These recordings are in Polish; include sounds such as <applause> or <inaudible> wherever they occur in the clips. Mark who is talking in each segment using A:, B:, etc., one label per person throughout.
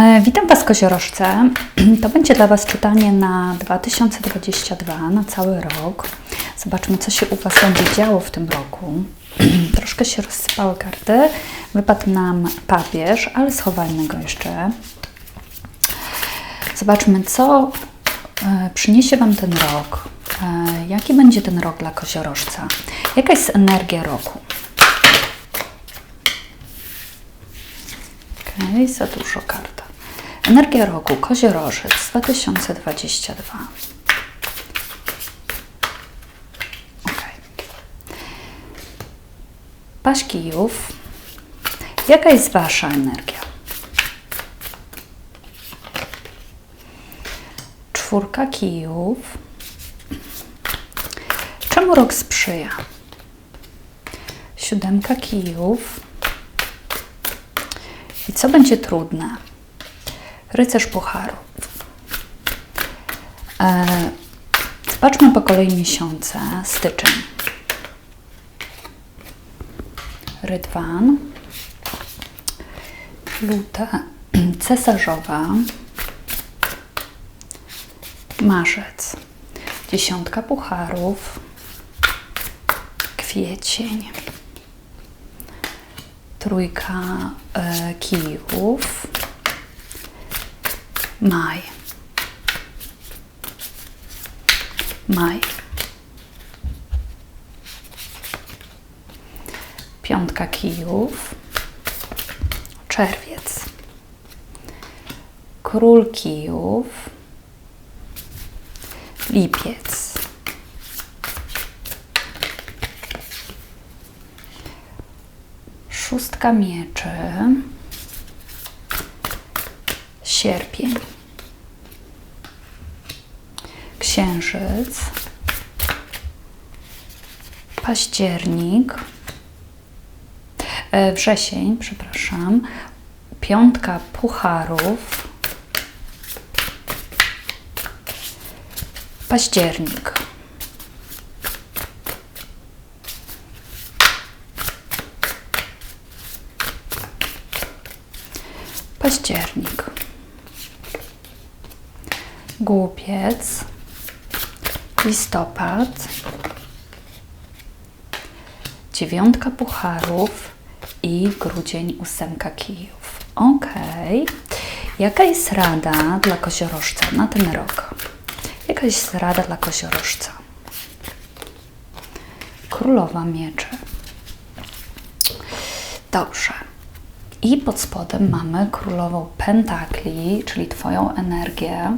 A: E, Witam Was, koziorożce. <clears throat> To będzie dla Was czytanie na 2022, na cały rok. Zobaczmy, co się u Was będzie działo w tym roku. <clears throat> Troszkę się rozsypały karty. Wypadł nam papież, ale schowajmy go jeszcze. Zobaczmy, co e, przyniesie Wam ten rok. E, Jaki będzie ten rok dla koziorożca? Jaka jest energia roku? Okej, za dużo karta. Energia roku, koziorożec 2022. Okej. Paź kijów. Jaka jest Wasza energia? Czwórka kijów. Czemu rok sprzyja? Siódemka kijów. I co będzie trudne? Rycerz pucharów. E, po kolei miesiące. Styczeń. Rydwan. Luta. <clears throat> Cesarzowa. Marzec. Dziesiątka pucharów. Kwiecień trójka e, kijów, maj, maj, piątka kijów, czerwiec, król kijów, lipiec, szóstka mieczy, sierpień, księżyc, październik, e, wrzesień, przepraszam, piątka pucharów, październik. Październik. Głupiec. Listopad. Dziewiątka pucharów i grudzień ósemka kijów. Ok. Jaka jest rada dla koziorożca na ten rok? Jaka jest rada dla koziorożca? Królowa mieczy. Dobrze. I pod spodem mamy królową pentakli, czyli Twoją energię,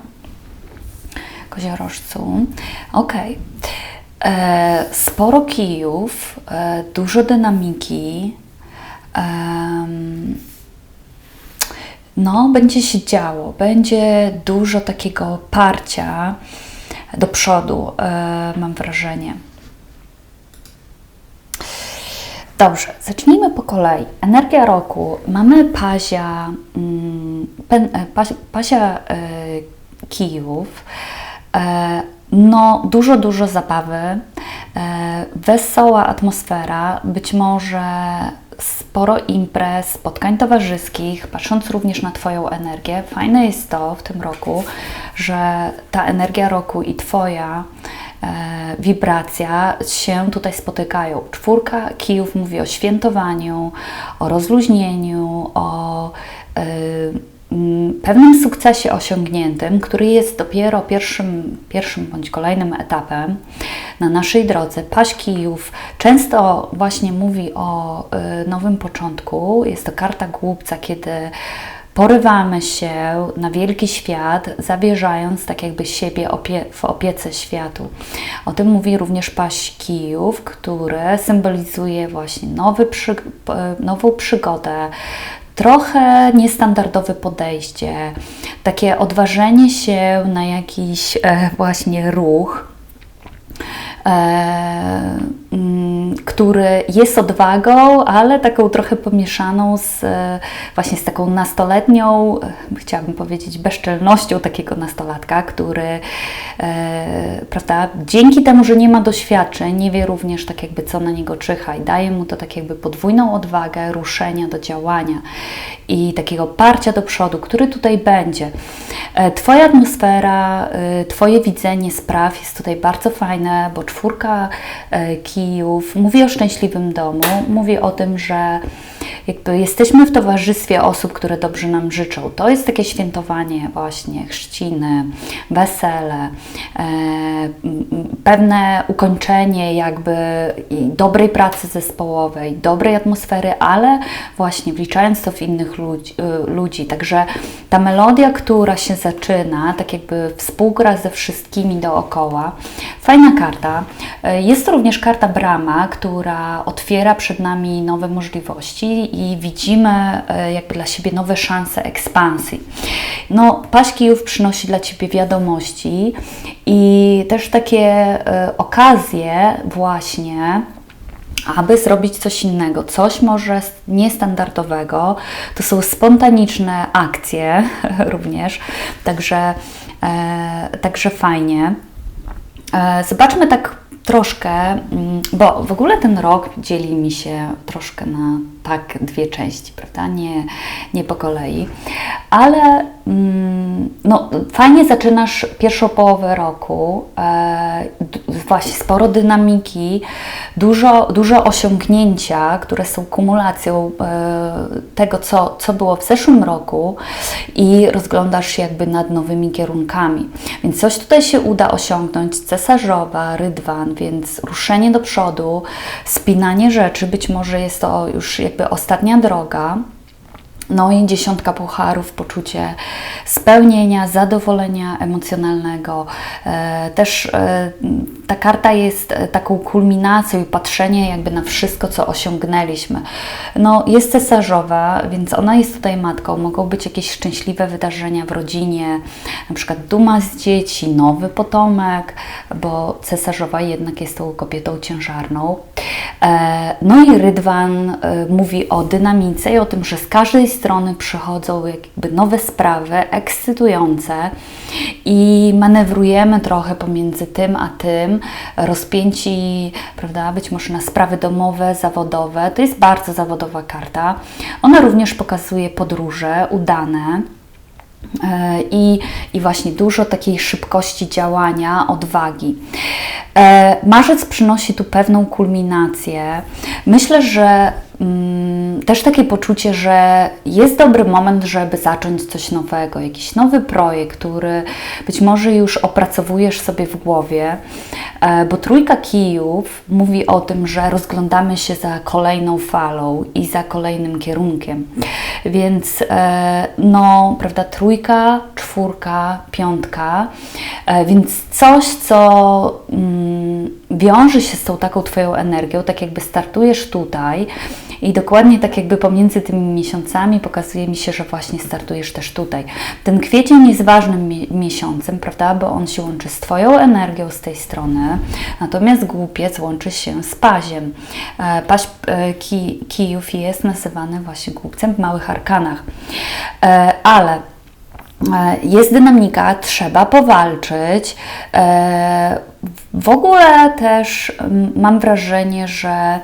A: koziorożcu. Ok. E, sporo kijów, e, dużo dynamiki. No, będzie się działo, będzie dużo takiego parcia do przodu, e, mam wrażenie. Dobrze, zacznijmy po kolei. Energia roku. Mamy pazia, mm, pen, pazia e, kijów. E, no, dużo, dużo zabawy, e, wesoła atmosfera, być może sporo imprez, spotkań towarzyskich, patrząc również na Twoją energię. Fajne jest to w tym roku, że ta energia roku i Twoja e, wibracja się tutaj spotykają. Czwórka kijów mówi o świętowaniu, o rozluźnieniu, o pewnym sukcesie osiągniętym, który jest dopiero pierwszym, pierwszym bądź kolejnym etapem na naszej drodze. Paź kijów często właśnie mówi o y, nowym początku. Jest to karta głupca, kiedy porywamy się na wielki świat, zawierzając tak jakby siebie opie w opiece światu. O tym mówi również paść kijów, które symbolizuje właśnie nowy nową przygodę, trochę niestandardowe podejście, takie odważenie się na jakiś e, właśnie ruch. E, mm, który jest odwagą, ale taką trochę pomieszaną z e, właśnie z taką nastoletnią, e, chciałabym powiedzieć, bezczelnością takiego nastolatka, który prawda, dzięki temu, że nie ma doświadczeń, nie wie również tak jakby co na niego czyha i daje mu to tak jakby podwójną odwagę ruszenia do działania. i takiego parcia do przodu, który tutaj będzie. E, twoja atmosfera, e, Twoje widzenie spraw jest tutaj bardzo fajne, bo czwórka e, kijów mówi o szczęśliwym domu, mówi o tym, że jakby jesteśmy w towarzystwie osób, które dobrze nam życzą. To jest takie świętowanie właśnie, chrzciny, wesele, pewne ukończenie jakby dobrej pracy zespołowej, dobrej atmosfery, ale właśnie wliczając to w innych ludzi. ludzi. Także ta melodia, która się zaczyna, tak jakby współgra ze wszystkimi dookoła. Fajna karta. E, jest to również karta brama, która otwiera przed nami nowe możliwości i widzimy e, jakby dla siebie nowe szanse ekspansji. No, paść kijów przynosi dla Ciebie wiadomości i też takie e, okazje właśnie aby zrobić coś innego, coś może niestandardowego. To są spontaniczne akcje <laughs> również, także, e, także fajnie. Zobaczmy tak troszkę, mm, bo w ogóle ten rok dzieli mi się troszkę na tak dwie części, prawda? Nie, nie po kolei, ale mm, no, fajnie zaczynasz pierwszą połowę roku, e, właśnie sporo dynamiki, dużo, dużo osiągnięcia, które są kumulacją e, tego, co, co było w zeszłym roku i rozglądasz się jakby nad nowymi kierunkami. Więc coś tutaj się uda osiągnąć, cesarzowa, rydwan, więc ruszenie do przodu, spinanie rzeczy, być może jest to już jakby ostatnia droga. No i dziesiątka pucharów, poczucie spełnienia, zadowolenia emocjonalnego. E, też e, ta karta jest taką kulminacją i patrzenie jakby na wszystko, co osiągnęliśmy. No, jest cesarzowa, więc ona jest tutaj matką. Mogą być jakieś szczęśliwe wydarzenia w rodzinie, na przykład duma z dzieci, nowy potomek, bo cesarzowa jednak jest tą kobietą ciężarną. E, no i Rydwan mówi o dynamice i o tym, że z każdej strony przychodzą jakby nowe sprawy, ekscytujące i manewrujemy trochę pomiędzy tym a tym, rozpięci, prawda, być może na sprawy domowe, zawodowe. To jest bardzo zawodowa karta. Ona również pokazuje podróże udane. E, I, I właśnie dużo takiej szybkości działania, odwagi. E, marzec przynosi tu pewną kulminację. Myślę, że też takie poczucie, że jest dobry moment, żeby zacząć coś nowego, jakiś nowy projekt, który być może już opracowujesz sobie w głowie, e, bo trójka kijów mówi o tym, że rozglądamy się za kolejną falą i za kolejnym kierunkiem. Więc e, no, prawda, trójka, czwórka, piątka, e, więc coś, co mm, wiąże się z tą taką Twoją energią, tak jakby startujesz tutaj i dokładnie tak jakby pomiędzy tymi miesiącami pokazuje mi się, że właśnie startujesz też tutaj. Ten kwiecień jest ważnym mi miesiącem, prawda, bo on się łączy z Twoją energią z tej strony, natomiast głupiec łączy się z paziem. E, paź e, ki, kijów jest nazywany właśnie głupcem w małych arkanach. E, ale e, jest dynamika, trzeba powalczyć. E, w ogóle też mam wrażenie, że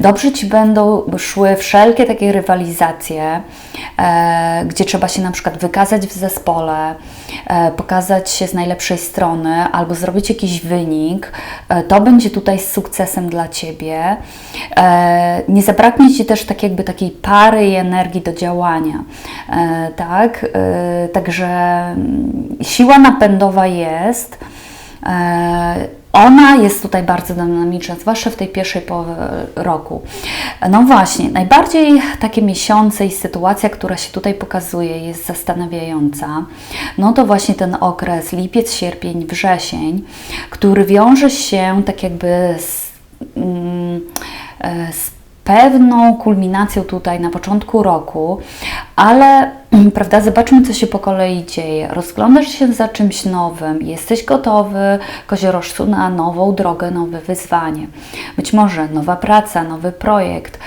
A: dobrze Ci będą szły wszelkie takie rywalizacje, e, gdzie trzeba się na przykład wykazać w zespole, e, pokazać się z najlepszej strony albo zrobić jakiś wynik. E, to będzie tutaj sukcesem dla Ciebie. E, nie zabraknie Ci też tak jakby takiej pary i energii do działania. E, tak? E, także mm, siła napędowa jest. E, ona jest tutaj bardzo dynamiczna, zwłaszcza w tej pierwszej połowie roku. No właśnie, najbardziej takie miesiące i sytuacja, która się tutaj pokazuje, jest zastanawiająca. No to właśnie ten okres lipiec, sierpień, wrzesień, który wiąże się tak jakby z, mm, e, z pewną kulminacją tutaj na początku roku, ale <clears throat> prawda, zobaczmy, co się po kolei dzieje. Rozglądasz się za czymś nowym, jesteś gotowy, koziorożcu, na nową drogę, nowe wyzwanie. Być może nowa praca, nowy projekt.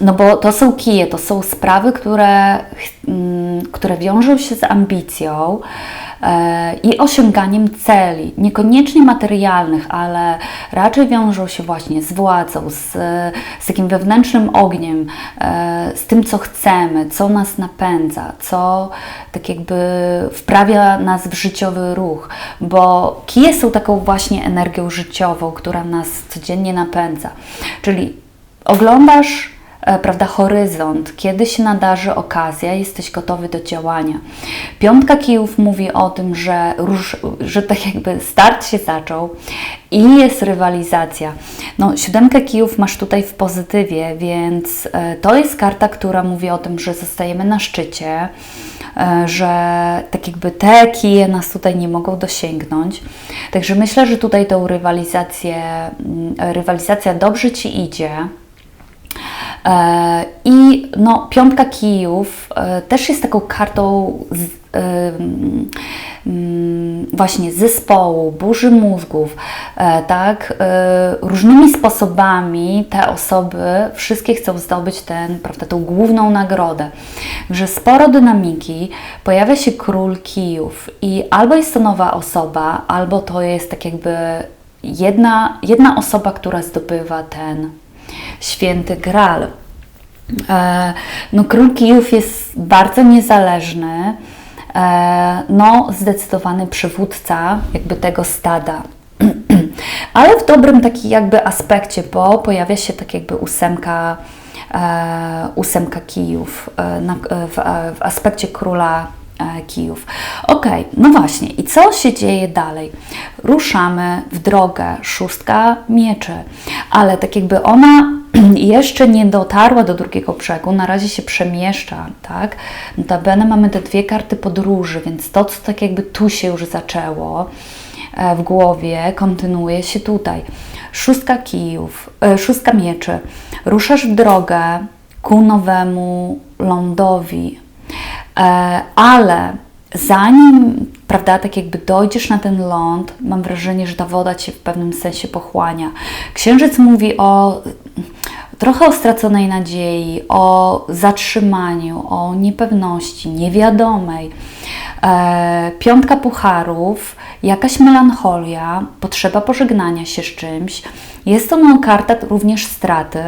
A: No bo to są kije, to są sprawy, które mm, które wiążą się z ambicją e, i osiąganiem celi, niekoniecznie materialnych, ale raczej wiążą się właśnie z władzą, z, z takim wewnętrznym ogniem, e, z tym, co chcemy, co nas napędza, co tak jakby wprawia nas w życiowy ruch, bo kije są taką właśnie energią życiową, która nas codziennie napędza. Czyli oglądasz prawda, horyzont, kiedy się nadarzy okazja, jesteś gotowy do działania. Piątka kijów mówi o tym, że, róż, że tak jakby start się zaczął i jest rywalizacja. No, siódemkę kijów masz tutaj w pozytywie, więc e, to jest karta, która mówi o tym, że zostajemy na szczycie, e, że tak jakby te kije nas tutaj nie mogą dosięgnąć. Także myślę, że tutaj tą rywalizację, mm, rywalizacja dobrze Ci idzie. E, I no, piątka kijów e, też jest taką kartą z, mm, właśnie zespołu, burzy mózgów, e, tak? Różnymi sposobami te osoby wszystkie chcą zdobyć ten, prawda, tą główną nagrodę. Że sporo dynamiki, pojawia się król kijów i albo jest to nowa osoba, albo to jest tak jakby jedna, jedna osoba, która zdobywa ten święty Graal. E, no, król Kijów jest bardzo niezależny, e, no, zdecydowany przywódca jakby tego stada. <clears throat> Ale w dobrym takim jakby aspekcie, bo pojawia się tak jakby ósemka, e, ósemka kijów w, w aspekcie króla Kijów. Ok, no właśnie, i co się dzieje dalej? Ruszamy w drogę, szóstka mieczy, ale tak jakby ona <clears throat> jeszcze nie dotarła do drugiego brzegu, na razie się przemieszcza, tak? Notabene mamy te dwie karty podróży, więc to, co tak jakby tu się już zaczęło e, w głowie, kontynuuje się tutaj. Szóstka kijów, e, szóstka mieczy. Ruszasz w drogę ku nowemu lądowi, e, ale zanim, prawda, tak jakby dojdziesz na ten ląd, mam wrażenie, że ta woda cię w pewnym sensie pochłania. Księżyc mówi o trochę o straconej nadziei, o zatrzymaniu, o niepewności, niewiadomej. E, piątka pucharów, jakaś melancholia, potrzeba pożegnania się z czymś. Jest to no, karta również straty.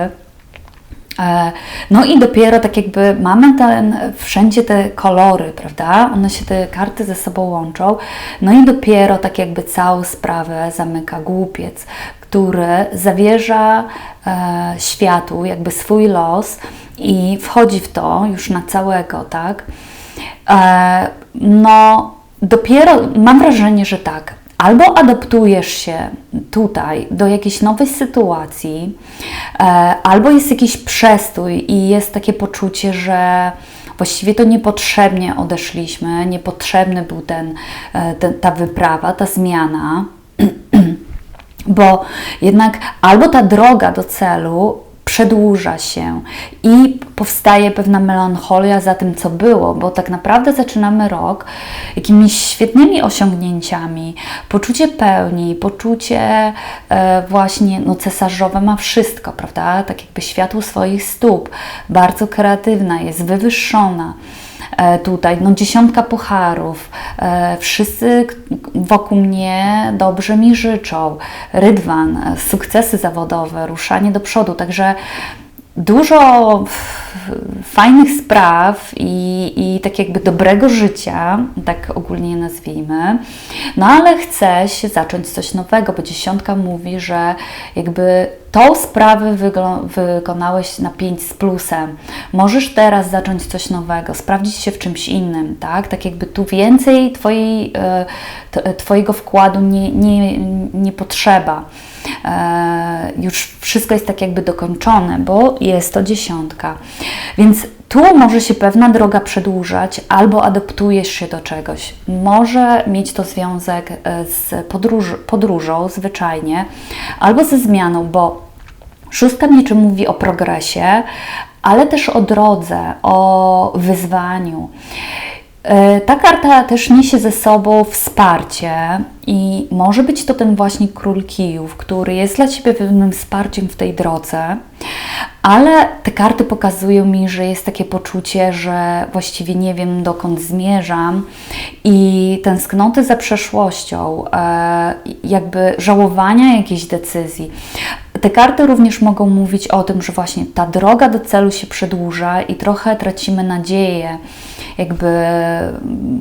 A: E, no i dopiero tak jakby mamy ten, wszędzie te kolory, prawda? One się te karty ze sobą łączą. No i dopiero tak jakby całą sprawę zamyka głupiec, który zawierza e, światu jakby swój los i wchodzi w to już na całego, tak? E, no, dopiero mam wrażenie, że tak. Albo adaptujesz się tutaj do jakiejś nowej sytuacji, e, albo jest jakiś przestój i jest takie poczucie, że właściwie to niepotrzebnie odeszliśmy, niepotrzebny był ten, e, ta wyprawa, ta zmiana. <clears throat> bo jednak albo ta droga do celu przedłuża się i powstaje pewna melancholia za tym, co było, bo tak naprawdę zaczynamy rok jakimiś świetnymi osiągnięciami, poczucie pełni, poczucie e, właśnie, no cesarzowe ma wszystko, prawda? Tak jakby światło swoich stóp, bardzo kreatywna jest, wywyższona. E, tutaj, no dziesiątka pucharów, e, wszyscy wokół mnie dobrze mi życzą, rydwan, sukcesy zawodowe, ruszanie do przodu, także dużo fajnych spraw i, i tak jakby dobrego życia, tak ogólnie nazwijmy, no ale chce się zacząć coś nowego, bo dziesiątka mówi, że jakby tą sprawę wykonałeś na 5 z plusem. Możesz teraz zacząć coś nowego, sprawdzić się w czymś innym, tak? Tak jakby tu więcej twojej, e, Twojego wkładu nie, nie, nie potrzeba. E, już wszystko jest tak jakby dokończone, bo jest to dziesiątka. Więc tu może się pewna droga przedłużać, albo adaptujesz się do czegoś. Może mieć to związek e, z podróż, podróżą zwyczajnie, albo ze zmianą, bo szóstka mieczy mówi o progresie, ale też o drodze, o wyzwaniu. E, Ta karta też niesie ze sobą wsparcie i może być to ten właśnie król kijów, który jest dla Ciebie pewnym wsparciem w tej drodze, ale te karty pokazują mi, że jest takie poczucie, że właściwie nie wiem dokąd zmierzam i tęsknoty za przeszłością, e, jakby żałowania jakiejś decyzji. Te karty również mogą mówić o tym, że właśnie ta droga do celu się przedłuża i trochę tracimy nadzieję, jakby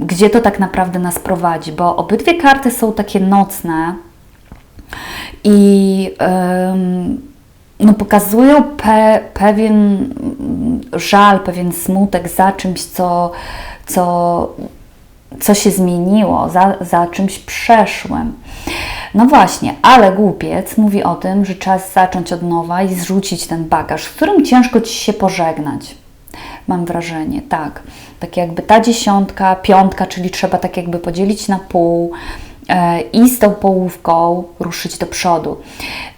A: gdzie to tak naprawdę nas prowadzi, bo obydwie karty są takie nocne i no, pokazują pe, pewien żal, pewien smutek za czymś, co, co, co się zmieniło, za, za czymś przeszłym. No właśnie, ale głupiec mówi o tym, że czas zacząć od nowa i zrzucić ten bagaż, z którym ciężko ci się pożegnać. Mam wrażenie, tak. Tak jakby ta dziesiątka, piątka, czyli trzeba tak jakby podzielić na pół e, i z tą połówką ruszyć do przodu.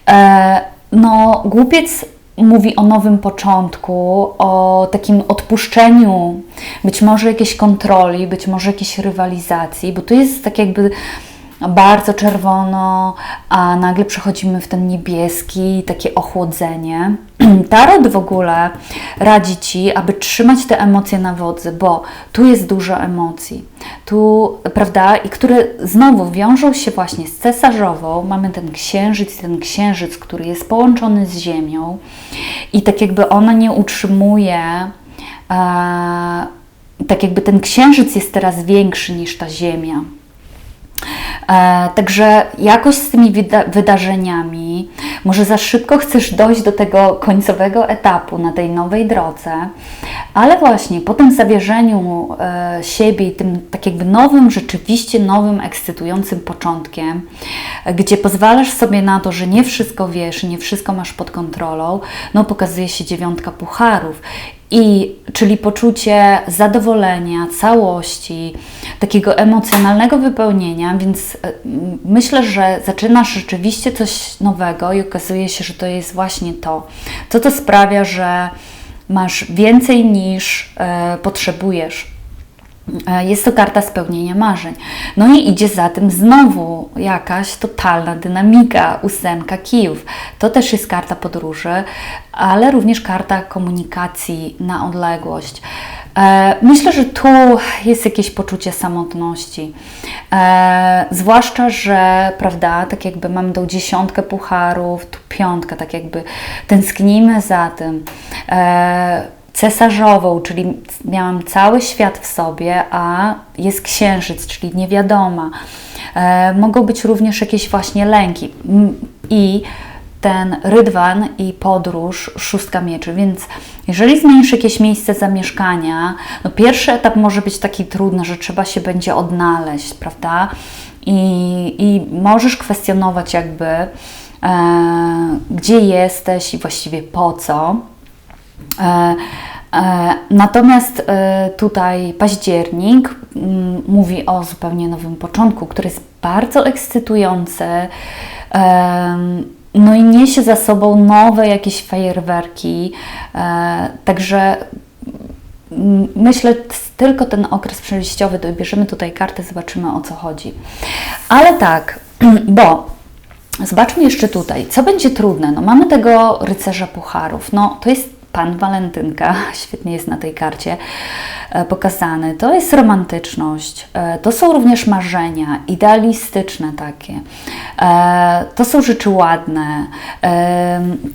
A: E, no, głupiec mówi o nowym początku, o takim odpuszczeniu, być może jakiejś kontroli, być może jakiejś rywalizacji, bo tu jest tak jakby bardzo czerwono, a nagle przechodzimy w ten niebieski, takie ochłodzenie. <clears throat> Tarot w ogóle radzi Ci, aby trzymać te emocje na wodzy, bo tu jest dużo emocji, tu, prawda, i które znowu wiążą się właśnie z cesarzową. Mamy ten księżyc, ten księżyc, który jest połączony z Ziemią i tak jakby ona nie utrzymuje. E, tak jakby ten księżyc jest teraz większy niż ta Ziemia. E, także jakoś z tymi wyda wydarzeniami, może za szybko chcesz dojść do tego końcowego etapu na tej nowej drodze, ale właśnie po tym zawierzeniu e, siebie i tym tak jakby nowym, rzeczywiście nowym, ekscytującym początkiem, gdzie pozwalasz sobie na to, że nie wszystko wiesz, nie wszystko masz pod kontrolą, no pokazuje się dziewiątka pucharów. I czyli poczucie zadowolenia, całości, takiego emocjonalnego wypełnienia, więc e, myślę, że zaczynasz rzeczywiście coś nowego i okazuje się, że to jest właśnie to. Co to sprawia, że masz więcej niż e, potrzebujesz. E, Jest to karta spełnienia marzeń. No i idzie za tym znowu jakaś totalna dynamika, ósemka kijów. To też jest karta podróży, ale również karta komunikacji na odległość. E, Myślę, że tu jest jakieś poczucie samotności. E, zwłaszcza, że prawda, tak jakby mamy tą dziesiątkę pucharów, tu piątka, tak jakby tęsknimy za tym. E, cesarzową, czyli miałam cały świat w sobie, a jest księżyc, czyli niewiadoma. Mogą być również jakieś właśnie lęki. I ten rydwan i podróż, szóstka mieczy, więc jeżeli zmienisz jakieś miejsce zamieszkania, no pierwszy etap może być taki trudny, że trzeba się będzie odnaleźć, prawda? I, i możesz kwestionować jakby, e, gdzie jesteś i właściwie po co. E, e, Natomiast e, tutaj październik mm, mówi o zupełnie nowym początku, który jest bardzo ekscytujący. No i niesie za sobą nowe jakieś fajerwerki. e, Także myślę, tylko ten okres przejściowy, dobierzemy tutaj kartę, zobaczymy o co chodzi. Ale tak, <clears throat> bo Zobaczmy jeszcze tutaj, co będzie trudne. No, mamy tego rycerza pucharów. No, to jest pan Walentynka, <laughs> świetnie jest na tej karcie e, pokazany. To jest romantyczność, e, to są również marzenia, idealistyczne takie. E, to są rzeczy ładne,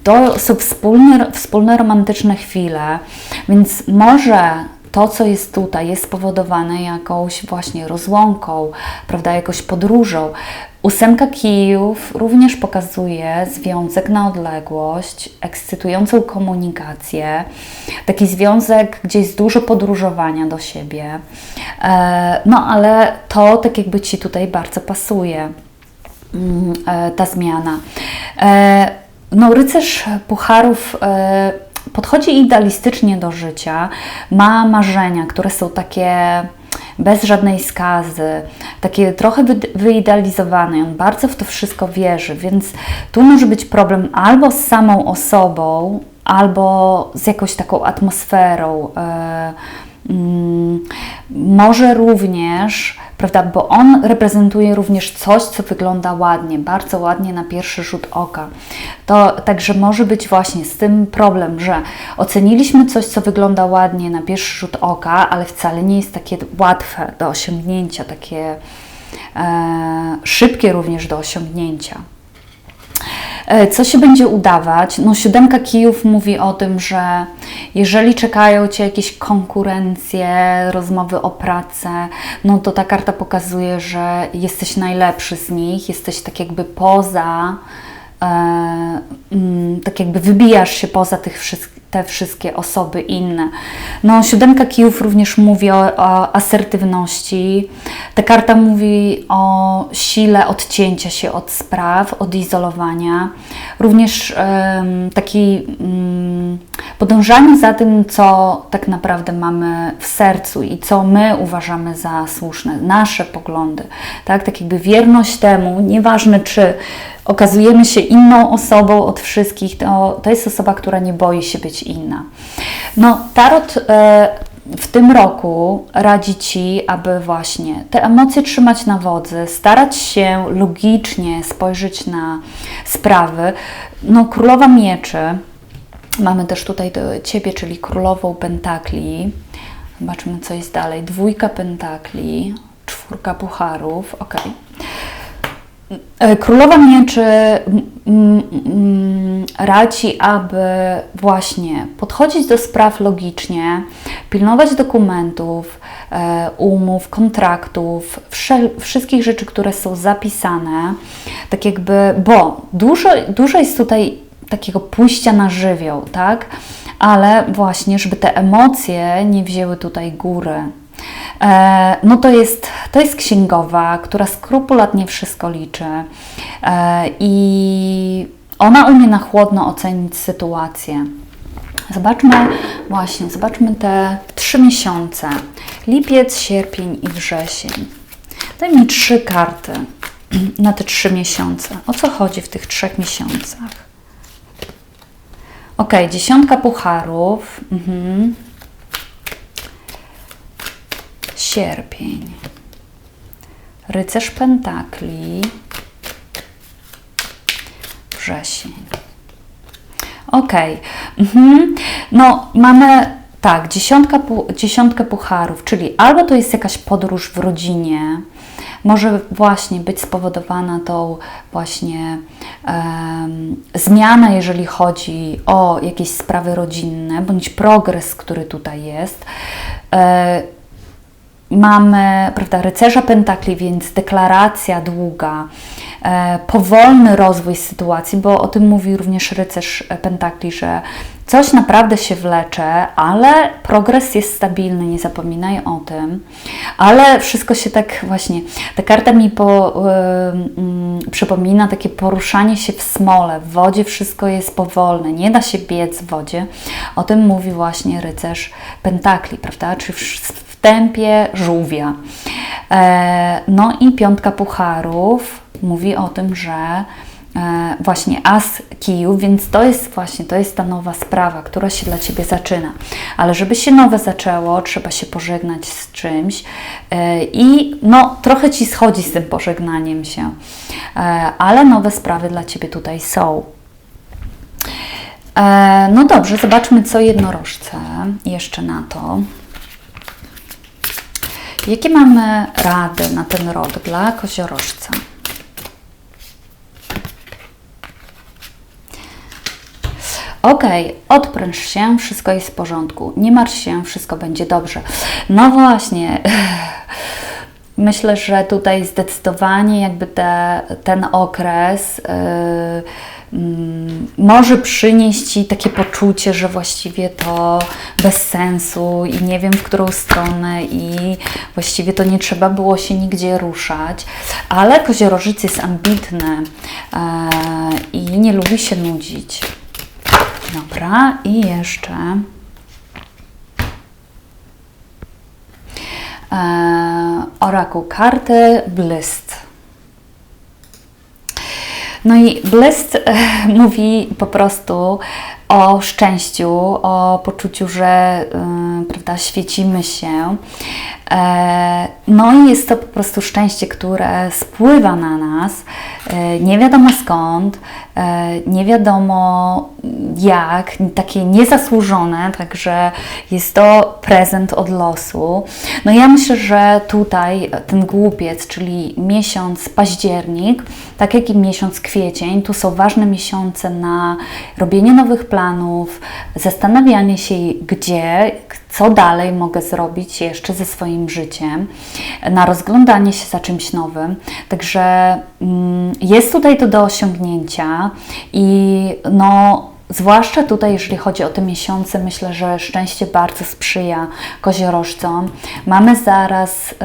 A: to są wspólne, wspólne romantyczne chwile, więc może to, co jest tutaj, jest spowodowane jakąś właśnie rozłąką, prawda, jakąś podróżą. Ósemka kijów również pokazuje związek na odległość, ekscytującą komunikację, taki związek, gdzie jest dużo podróżowania do siebie. E, No ale to tak jakby Ci tutaj bardzo pasuje, mm, e, ta zmiana. E, No, rycerz pucharów podchodzi idealistycznie do życia, ma marzenia, które są takie bez żadnej skazy, takie trochę wy- wyidealizowane. On bardzo w to wszystko wierzy, więc tu może być problem albo z samą osobą, albo z jakąś taką atmosferą. mm, może również, prawda, bo on reprezentuje również coś, co wygląda ładnie, bardzo ładnie na pierwszy rzut oka. To także może być właśnie z tym problem, że oceniliśmy coś, co wygląda ładnie na pierwszy rzut oka, ale wcale nie jest takie łatwe do osiągnięcia, takie e, szybkie również do osiągnięcia. E, co się będzie udawać? No, siódemka kijów mówi o tym, że jeżeli czekają Cię jakieś konkurencje, rozmowy o pracę, no to ta karta pokazuje, że jesteś najlepszy z nich, jesteś tak jakby poza, e, mm, tak jakby wybijasz się poza tych wszystkich te wszystkie osoby inne. No, siódemka kijów również mówi o, o asertywności. Ta karta mówi o sile odcięcia się od spraw, odizolowania. Również um, taki um, podążanie za tym, co tak naprawdę mamy w sercu i co my uważamy za słuszne, nasze poglądy. Tak, tak jakby wierność temu, nieważne czy okazujemy się inną osobą od wszystkich, to, to jest osoba, która nie boi się być inna. No, tarot e, w tym roku radzi Ci, aby właśnie te emocje trzymać na wodzy, starać się logicznie spojrzeć na sprawy. No, królowa mieczy, mamy też tutaj do Ciebie, czyli królową pentakli. Zobaczmy, co jest dalej. Dwójka pentakli, czwórka pucharów, ok. E, Królowa Mieczy radzi, aby właśnie podchodzić do spraw logicznie, pilnować dokumentów, e, umów, kontraktów, wszystkich rzeczy, które są zapisane, tak jakby, bo dużo, dużo jest tutaj takiego pójścia na żywioł, tak? Ale właśnie, żeby te emocje nie wzięły tutaj góry. E, no to jest, to jest księgowa, która skrupulatnie wszystko liczy e, i ona umie na chłodno ocenić sytuację. Zobaczmy właśnie, zobaczmy te trzy miesiące. Lipiec, sierpień i wrzesień. Daj mi trzy karty na te trzy miesiące. O co chodzi w tych trzech miesiącach? Ok, dziesiątka pucharów. Mhm sierpień, rycerz pentakli, wrzesień. Ok, mhm. no mamy tak, dziesiątka, dziesiątkę pucharów, czyli albo to jest jakaś podróż w rodzinie, może właśnie być spowodowana tą właśnie um, zmiana, jeżeli chodzi o jakieś sprawy rodzinne, bądź progres, który tutaj jest. E, mamy prawda, rycerza pentakli, więc deklaracja długa, e, powolny rozwój sytuacji, bo o tym mówi również rycerz pentakli, że coś naprawdę się wlecze, ale progres jest stabilny, nie zapominaj o tym, ale wszystko się tak właśnie, ta karta mi po, y, y, przypomina takie poruszanie się w smole, w wodzie wszystko jest powolne, nie da się biec w wodzie, o tym mówi właśnie rycerz pentakli, prawda, czy w, tempie żółwia. E, no i piątka pucharów mówi o tym, że e, właśnie as kijów, więc to jest właśnie, to jest ta nowa sprawa, która się dla Ciebie zaczyna. Ale żeby się nowe zaczęło, trzeba się pożegnać z czymś e, i no trochę Ci schodzi z tym pożegnaniem się, ale nowe sprawy dla Ciebie tutaj są. No dobrze, zobaczmy co jednorożce jeszcze na to. Jakie mamy rady na ten rok dla koziorożca? Ok, odpręż się, wszystko jest w porządku. Nie martw się, wszystko będzie dobrze. No właśnie. <sighs> Myślę, że tutaj zdecydowanie jakby te, ten okres. Yy, może przynieść Ci takie poczucie, że właściwie to bez sensu i nie wiem w którą stronę i właściwie to nie trzeba było się nigdzie ruszać, ale koziorożyc jest ambitny e, i nie lubi się nudzić. Dobra, i jeszcze e, orakuł karty Blist. No i Blist e, <laughs> mówi po prostu o szczęściu, o poczuciu, że prawda? Świecimy się. E, no i jest to po prostu szczęście, które spływa na nas, e, nie wiadomo skąd, e, nie wiadomo jak, takie niezasłużone, także jest to prezent od losu. No ja myślę, że tutaj ten głupiec, czyli miesiąc październik, tak jak i miesiąc kwiecień, tu są ważne miesiące na robienie nowych planów, zastanawianie się gdzie, co dalej mogę zrobić jeszcze ze swoim życiem, na rozglądanie się za czymś nowym. Także mm, jest tutaj to do osiągnięcia i no Zwłaszcza tutaj, jeżeli chodzi o te miesiące, myślę, że szczęście bardzo sprzyja koziorożcom. Mamy zaraz y,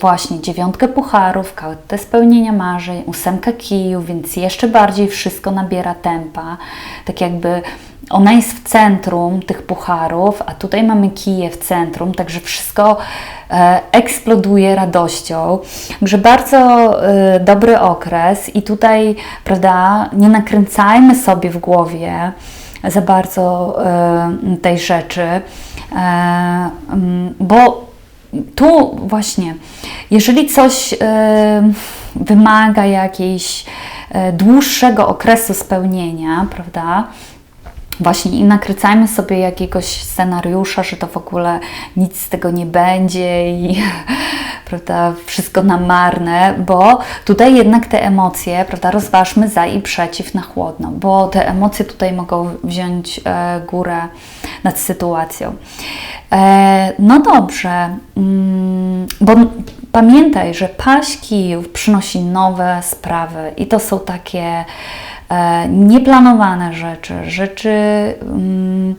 A: właśnie dziewiątkę pucharów, kartę spełnienia marzeń, ósemkę kijów, więc jeszcze bardziej wszystko nabiera tempa. Tak jakby ona jest w centrum tych pucharów, a tutaj mamy kije w centrum, także wszystko e, eksploduje radością. Także bardzo e, dobry okres i tutaj, prawda, nie nakręcajmy sobie w głowie za bardzo e, tej rzeczy, bo tu właśnie, jeżeli coś wymaga jakiejś dłuższego okresu spełnienia, prawda, właśnie i nakrycajmy sobie jakiegoś scenariusza, że to w ogóle nic z tego nie będzie i <laughs> prawda, wszystko na marne, bo tutaj jednak te emocje, prawda, rozważmy za i przeciw na chłodno, bo te emocje tutaj mogą wziąć e, górę nad sytuacją. E, no dobrze, mm, bo pamiętaj, że paść kijów przynosi nowe sprawy i to są takie nieplanowane rzeczy, rzeczy mm,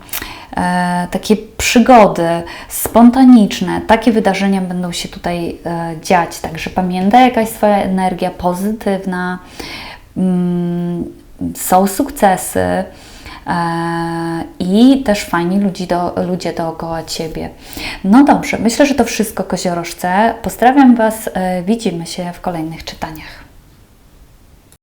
A: e, takie przygody spontaniczne, takie wydarzenia będą się tutaj e, dziać. Także pamiętaj, jaka jest Twoja energia pozytywna, mm, są sukcesy. I też fajni ludzi do, ludzie dookoła Ciebie. No dobrze, myślę, że to wszystko koziorożce. Pozdrawiam Was, widzimy się w kolejnych czytaniach.